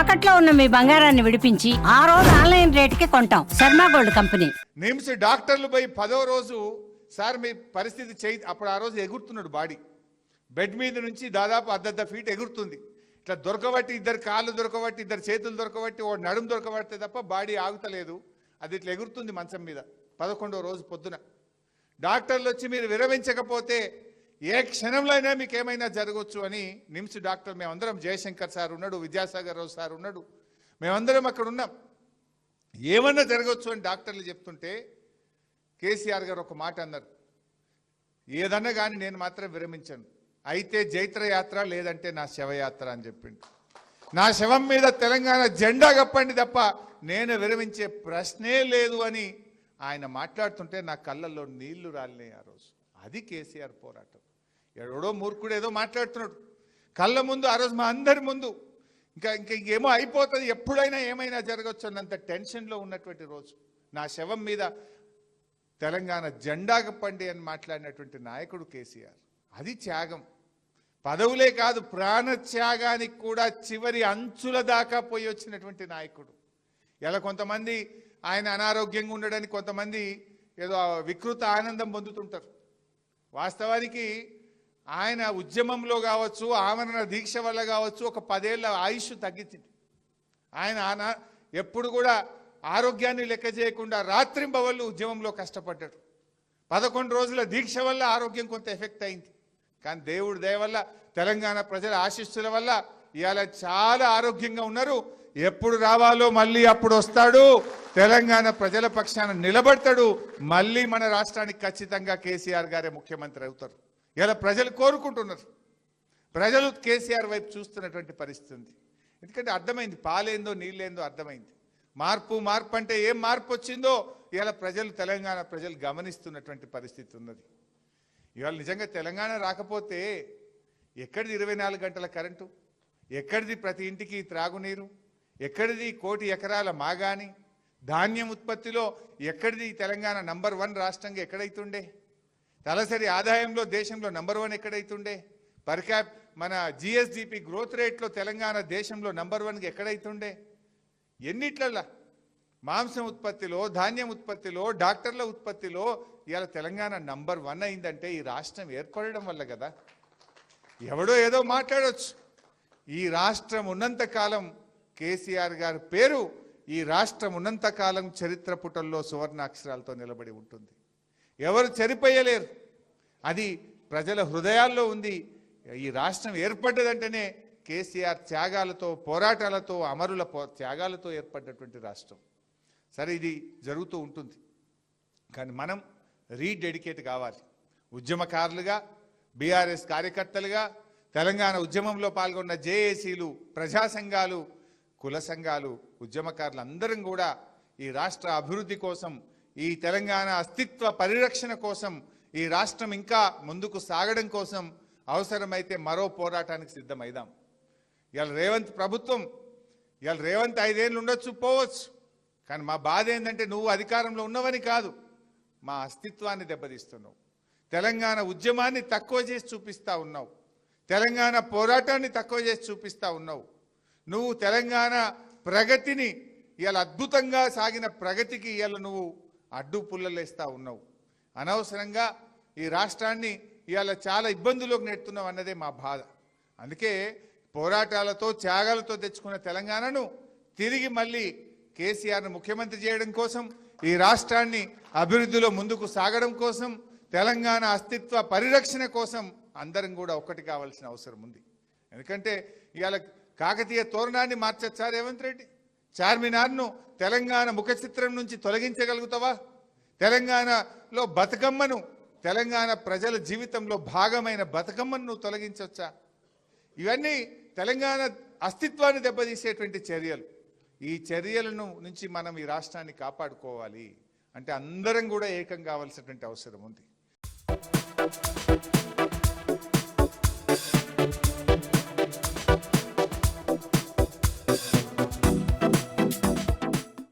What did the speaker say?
తాకట్లో ఉన్న మీ బంగారాన్ని విడిపించి ఆ రోజు ఆన్లైన్ రేటుకి కొంటాం. Sharma gold company. నిమ్స్ డాక్టర్లు పోయి పదో రోజు సార్ మీ పరిస్థితి చేయి అప్పుడు ఆ రోజు ఎగురుతున్నాడు బాడీ. బెడ్ మీద నుంచి దాదాపు అర్ధ ఫీట్ ఎగురుతుంది. ఇట్లా దొరకబట్టి ఇద్దరు కాళ్ళు దొరకబట్టి ఇద్దరు చేతులు దొరకబట్టి ఓ నడుము దొరకబడితే తప్ప బాడీ ఆగుతలేదు. అది ఇట్లా ఎగురుతుంది మంచం మీద పదకొండో రోజు పొద్దున. డాక్టర్లు వచ్చి మీరు విరమించకపోతే ఏ క్షణంలో అయినా మీకు ఏమైనా జరగవచ్చు అని నిమ్స్ డాక్టర్ మేమందరం జయశంకర్ సార్ ఉన్నాడు విద్యాసాగర్ రావు సార్ ఉన్నాడు. మేమందరం అక్కడ ఉన్నాం. ఏమన్నా జరగవచ్చు అని డాక్టర్లు చెప్తుంటే కేసీఆర్ గారు ఒక మాట అన్నారు. ఏదన్నా కానీ నేను మాత్రం విరమించను. అయితే జైత్ర యాత్ర లేదంటే నా శవయాత్ర అని చెప్పిండు. నా శవం మీద తెలంగాణ జెండా కప్పండి తప్ప నేను విరమించే ప్రశ్నే లేదు అని ఆయన మాట్లాడుతుంటే నా కళ్ళల్లో నీళ్ళు రాలినాయి ఆ రోజు. అది కేసీఆర్ పోరాటం. ఎవడో మూర్ఖుడు ఏదో మాట్లాడుతున్నాడు. కళ్ళ ముందు ఆ రోజు మా అందరి ముందు. ఇంకా ఇంకా ఇంకేమో అయిపోతుంది. ఎప్పుడైనా ఏమైనా జరగచ్చు అన్నంత టెన్షన్లో ఉన్నటువంటి రోజు. నా శవం మీద తెలంగాణ జెండాకు పండి అని మాట్లాడినటువంటి నాయకుడు కేసీఆర్. అది త్యాగం. పదవులే కాదు ప్రాణ త్యాగానికి కూడా చివరి అంచుల దాకా పోయి వచ్చినటువంటి నాయకుడు. ఇలా కొంతమంది ఆయన అనారోగ్యంగా ఉండడానికి కొంతమంది ఏదో వికృత ఆనందం పొందుతుంటారు. వాస్తవానికి ఆయన ఉద్యమంలో కావచ్చు ఆమరణ దీక్ష వల్ల కావచ్చు ఒక పదేళ్ళ ఆయుష్ తగ్గించింది. ఆయన ఆన ఎప్పుడు కూడా ఆరోగ్యాన్ని లెక్క చేయకుండా రాత్రింబవళ్ళు ఉద్యమంలో కష్టపడ్డాడు. పదకొండు రోజుల దీక్ష వల్ల ఆరోగ్యం కొంత ఎఫెక్ట్ అయింది. కానీ దేవుడి దయ వల్ల తెలంగాణ ప్రజల ఆశీస్సుల వల్ల ఇవాళ చాలా ఆరోగ్యంగా ఉన్నారు. ఎప్పుడు రావాలో మళ్ళీ అప్పుడు వస్తాడు. తెలంగాణ ప్రజల పక్షాన నిలబడతాడు మళ్ళీ మన రాష్ట్రానికి ఖచ్చితంగా కేసీఆర్ గారే ముఖ్యమంత్రి అవుతారు. ఇలా ప్రజలు కోరుకుంటున్నారు. ప్రజలు కేసీఆర్ వైపు చూస్తున్నటువంటి పరిస్థితి ఉంది. ఎందుకంటే అర్థమైంది పాలేందో నీళ్ళేందో అర్థమైంది. మార్పు మార్పు అంటే ఏం మార్పు వచ్చిందో ఇవాళ ప్రజలు తెలంగాణ ప్రజలు గమనిస్తున్నటువంటి పరిస్థితి ఉన్నది. ఇవాళ నిజంగా తెలంగాణ రాకపోతే ఎక్కడిది ఇరవై నాలుగు గంటల కరెంటు? ఎక్కడిది ప్రతి ఇంటికి త్రాగునీరు? ఎక్కడిది కోటి ఎకరాల మాగాని? ధాన్యం ఉత్పత్తిలో ఎక్కడిది తెలంగాణ నంబర్ వన్ రాష్ట్రంగా ఎక్కడైతుండే? తలసరి ఆదాయంలో దేశంలో నంబర్ వన్ ఎక్కడైతుండే? పర్ క్యాప్ మన జిఎస్డిపి గ్రోత్ రేట్లో తెలంగాణ దేశంలో నంబర్ వన్గా ఎక్కడైతుండే? ఎన్నిట్లల్లా? మాంసం ఉత్పత్తిలో ధాన్యం ఉత్పత్తిలో డాక్టర్ల ఉత్పత్తిలో ఇవాళ తెలంగాణ నంబర్ వన్ అయిందంటే ఈ రాష్ట్రం ఏర్పడడం వల్ల కదా. ఎవడో ఏదో మాట్లాడొచ్చు. ఈ రాష్ట్రం ఉన్నంత కాలం కేసీఆర్ గారి పేరు ఈ రాష్ట్రం ఉన్నంత కాలం చరిత్ర పుటల్లో సువర్ణాక్షరాలతో నిలబడి ఉంటుంది. ఎవరు చనిపోయలేరు అది ప్రజల హృదయాల్లో ఉంది. ఈ రాష్ట్రం ఏర్పడ్డదంటేనే కేసీఆర్ త్యాగాలతో పోరాటాలతో అమరుల త్యాగాలతో ఏర్పడ్డటువంటి రాష్ట్రం. సరే ఇది జరుగుతూ ఉంటుంది. కానీ మనం రీడెడికేట్ కావాలి. ఉద్యమకారులుగా బీఆర్ఎస్ కార్యకర్తలుగా తెలంగాణ ఉద్యమంలో పాల్గొన్న జేఏసీలు ప్రజా సంఘాలు కుల సంఘాలు ఉద్యమకారులు అందరం కూడా ఈ రాష్ట్ర అభివృద్ధి కోసం ఈ తెలంగాణ అస్తిత్వ పరిరక్షణ కోసం ఈ రాష్ట్రం ఇంకా ముందుకు సాగడం కోసం అవసరమైతే మరో పోరాటానికి సిద్ధమైదాం. ఇవాళ రేవంత్ ప్రభుత్వం ఇవాళ రేవంత్ ఐదేళ్ళు ఉండొచ్చు పోవచ్చు. కానీ మా బాధ ఏంటంటే నువ్వు అధికారంలో ఉన్నవని కాదు. మా అస్తిత్వాన్ని దెబ్బతీస్తున్నావు. తెలంగాణ ఉద్యమాన్ని తక్కువ చేసి చూపిస్తా ఉన్నావు. తెలంగాణ పోరాటాన్ని తక్కువ చేసి చూపిస్తా ఉన్నావు. నువ్వు తెలంగాణ ప్రగతిని ఇవాళ అద్భుతంగా సాగిన ప్రగతికి ఇవాళ నువ్వు అడ్డు పుల్లలేస్తా ఉన్నావు. అనవసరంగా ఈ రాష్ట్రాన్ని ఇవాళ చాలా ఇబ్బందులోకి నెడుతున్నావు అన్నదే మా బాధ. అందుకే పోరాటాలతో త్యాగాలతో తెచ్చుకున్న తెలంగాణను తిరిగి మళ్ళీ కేసీఆర్ను ముఖ్యమంత్రి చేయడం కోసం ఈ రాష్ట్రాన్ని అభివృద్ధిలో ముందుకు సాగడం కోసం తెలంగాణ అస్తిత్వ పరిరక్షణ కోసం అందరం కూడా ఒక్కటి కావాల్సిన అవసరం ఉంది. ఎందుకంటే ఇవాళ కాకతీయ తోరణాన్ని మార్చొచ్చా రేవంత్ రెడ్డి చార్మినార్ను తెలంగాణ ముఖ చిత్రం నుంచి తొలగించగలుగుతావా? తెలంగాణలో బతుకమ్మను తెలంగాణ ప్రజల జీవితంలో భాగమైన బతుకమ్మను నువ్వు తొలగించవచ్చా? ఇవన్నీ తెలంగాణ అస్తిత్వాన్ని దెబ్బతీసేటువంటి చర్యలు. ఈ చర్యలను నుంచి మనం ఈ రాష్ట్రాన్ని కాపాడుకోవాలి. అంటే అందరం కూడా ఏకం కావాల్సినటువంటి అవసరం ఉంది.